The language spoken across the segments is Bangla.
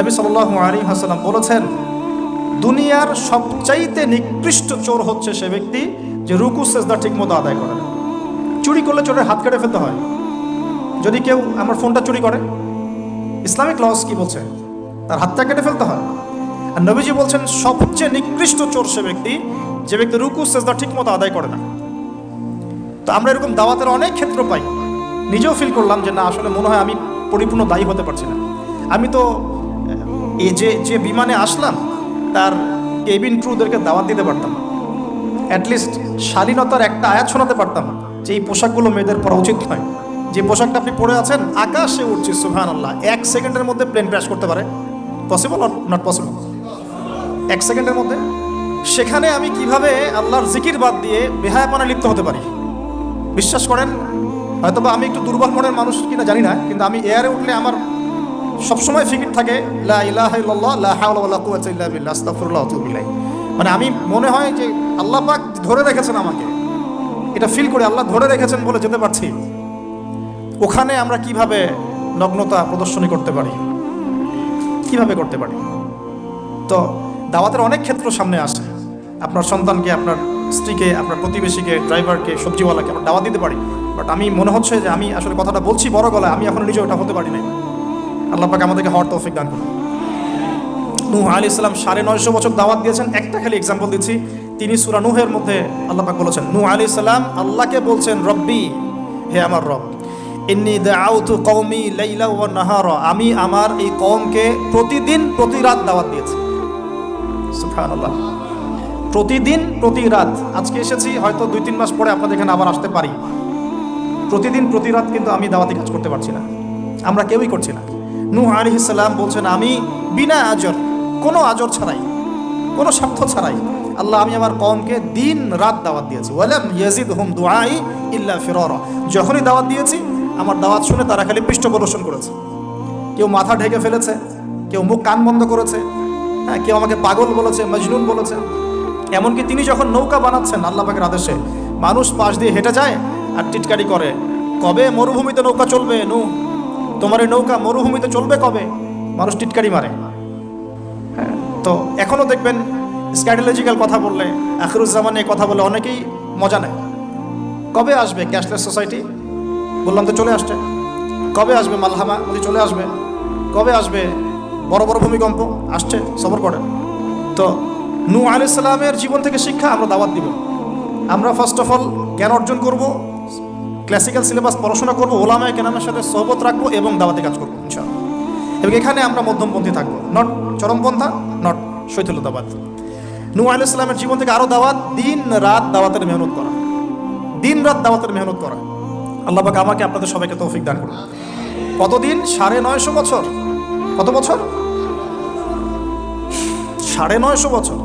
নবী সাল্লাহ আলী হাসালাম বলেছেন, দুনিয়ার সবচাইতে নিকৃষ্ট চোর হচ্ছে সে ব্যক্তি যে রুকু, সেজদা ঠিক মতো আদায় করে। চুরি করলে চোরের হাত কেটে ফেলতে হয়। যদি কেউ আমার ফোনটা চুরি করে, ইসলামিক লস কি বলছে? তার হাতটা কেটে ফেলতে হয়। আর নবীজি বলছেন, সবচেয়ে নিকৃষ্ট চোর সে ব্যক্তি যে ব্যক্তি রুকু, সেজদা ঠিক মতো আদায় করে না। তো আমরা এরকম দাওয়াতের অনেক ক্ষেত্র পাই। নিজেও ফিল করলাম যে না, আসলে মনে হয় আমি পরিপূর্ণ দায়ী হতে পারছি না। আমি তো এই যে যে বিমানে আসলাম, তার কেবিন ক্রুদেরকে দাওয়াত দিতে পারতাম অ্যাটলিস্ট শালীনতার একটা আয়াত শোনাতে পারতাম যে এই পোশাকগুলো মেয়েদের পরা উচিত নয়। যে পোশাকটা আপনি পরে আছেন, আকাশে উঠছে সুহান আল্লাহ এক সেকেন্ডের মধ্যে প্লেন ক্র্যাশ করতে পারে। পসিবল নট পসিবল এক সেকেন্ডের মধ্যে? সেখানে আমি কীভাবে আল্লাহর জিকির বাদ দিয়ে বেহায়াপনা লিপ্ত হতে পারি? বিশ্বাস করেন হয়তো বা আমি একটু দুর্বল মনের মানুষ কিনা জানি না, কিন্তু আমি এয়ারে উঠলে আমার সবসময় ফিকির থাকে মানে আমি মনে হয় যে আল্লাহ পাক ধরে রেখেছেন আমাকে। এটা ফিল করে আল্লাহ ধরে রেখেছেন বলে যেতে পারছি। ওখানে আমরা কীভাবে নগ্নতা প্রদর্শনী করতে পারি? কীভাবে করতে পারি? তো দাওয়াতের অনেক ক্ষেত্র সামনে আসে আপনার সন্তানকে, আপনার স্ত্রীকে, আপনার প্রতিবেশীকে, ড্রাইভারকে, সবজিওয়ালাকে আমরা দাওয়াত দিতে পারি। বাট আমি মনে হচ্ছে যে আমি আসলে কথাটা বলছি বড় গলায়, আমি এখন নিজেও এটা হতে পারি নাই। আল্লাহ পাক আমাদেরকে হওয়ার তৌফিক দান করুন। নূহ আলী ইসলাম সাড়ে নয়শো বছর দাওয়াত দিয়েছেন। একটা খালি এক্সাম্পল দিচ্ছি। তিনি সুরা নূহের মধ্যে আল্লাহ পাক বলেছেন, নূহ আলী ইসলাম আল্লাহকে বলছেন, রব্বি, হে আমার রব, ইন্নি দাউতু কওমি লাইলা ওয়া নাহারা। আমি আমার এই কওমকে প্রতিদিন, প্রতি রাত দাওয়াত দিয়েছি। সুবহানাল্লাহ। প্রতিদিন, প্রতি রাত। আজকে এসেছি, হয়তো দুই, তিন মাস পরে আপনাদের এখানে আবার আসতে পারি। প্রতিদিন, প্রতি রাত কিন্তু আমি দাওয়াতি কাজ করতে পারছি না। আমরা কেউই করছি না। নূহ আলী ইসলাম বলছেন, আমি বিনা আজর, কোনো আজর ছাড়াই, কোনো স্বার্থ ছাড়াই, আল্লাহ, আমি আমার কমকে দিন রাত দাওয়াত দিয়েছি। ওয়ালাম ইয়াজিদ হুম দুআই ইল্লা ফিরর। যখনই দাওয়াত দিয়েছি, আমার দাওয়াত শুনে তারা খালি পৃষ্ঠ প্রদর্শন করেছে। কেউ মাথা ঢেকে ফেলেছে, কেউ মুখ কান বন্ধ করেছে হ্যাঁ কেউ আমাকে পাগল বলেছে, মজনুন বলেছে। এমনকি তিনি যখন নৌকা বানাচ্ছেন আল্লাহ পাকের আদেশে, মানুষ পাশ দিয়ে হেঁটে যায় আর টিটকারি করে, কবে মরুভূমিতে নৌকা চলবে নু তোমার এই নৌকা মরুভূমিতে চলবে কবে? মানুষ টিটকারি মারে। তো এখনও দেখবেন স্ট্র্যাটেলজিক্যাল কথা বললে, আখরুজ্জামানে কথা বলে অনেকেই মজা নেয়। কবে আসবে ক্যাশলেস সোসাইটি বললাম তো চলে আসছে। কবে আসবে মালহামা? বলি চলে আসবে। কবে আসবে বড় বড় ভূমিকম্প? আসছে, সবর করেন। তো নূ আলাইসাল্লামের জীবন থেকে শিক্ষা আমরা দাওয়াত দিব। আমরা ফার্স্ট অফ অল জ্ঞান অর্জন করব। ক্লাসিক্যাল সিলেবাস পড়াশোনা করব, ওলামায় কেনামের সাথে সহবত রাখব এবং দাওয়াতি কাজ করব, ইনশাআল্লাহ। এবং এখানে আমরা মধ্যমপন্থী থাকব। Not চরমপন্থা not শৈথিলতাবাদ। নূ ইসলামের জীবন থেকে আরও দাওয়াত, দিন রাত দাওয়াতের মেহনত করা। দিন রাত দাওয়াতের মেহনত করা। আল্লাহ আমাকে আপনাদের সবাইকে তৌফিক দান করুন। কতদিন? সাড়ে নয়শো বছর। কত বছর? সাড়ে নয়শো বছর।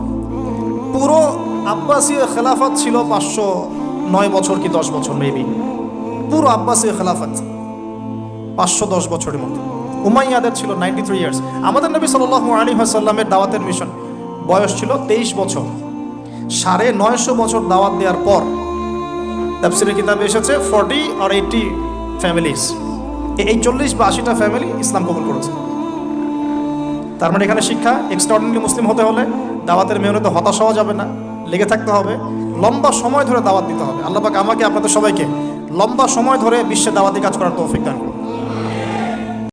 পুরো আব্বাসীয় খেলাফত ছিল পাঁচশো নয় বছর কি দশ বছর মেবি পুরো আব্বাসীয় খেলাফত। পাঁচশো দশ বছরের মতো উমাইয়াদের ছিল নাইনটি থ্রি ইয়ার্স আমাদের নবী সাল্লাহ আলী হাসাল্লামের দাওয়াতের মিশন। বয়স ছিল তেইশ বছর। সাড়ে নয়শো বছর দাওয়াত দেওয়ার পর তাফসিরের কিতাবে এসেছে ফর্টি আর এইটি ফ্যামিলিস এই চল্লিশ বা আশিটা ফ্যামিলি ইসলাম কবুল করেছে। তার মানে এখানে শিক্ষা এক্সট্রাঅর্ডিনারি মুসলিম হতে হলে দাওয়াতের মেহনতে হতাশ হওয়া যাবে না, লেগে থাকতে হবে। লম্বা সময় ধরে দাওয়াত দিতে হবে। আল্লাহ পাক আমাকে, আপনাদের সবাইকে লম্বা সময় ধরে বিশ্বে দাওয়াতি কাজ করার তৌফিক দান করুন।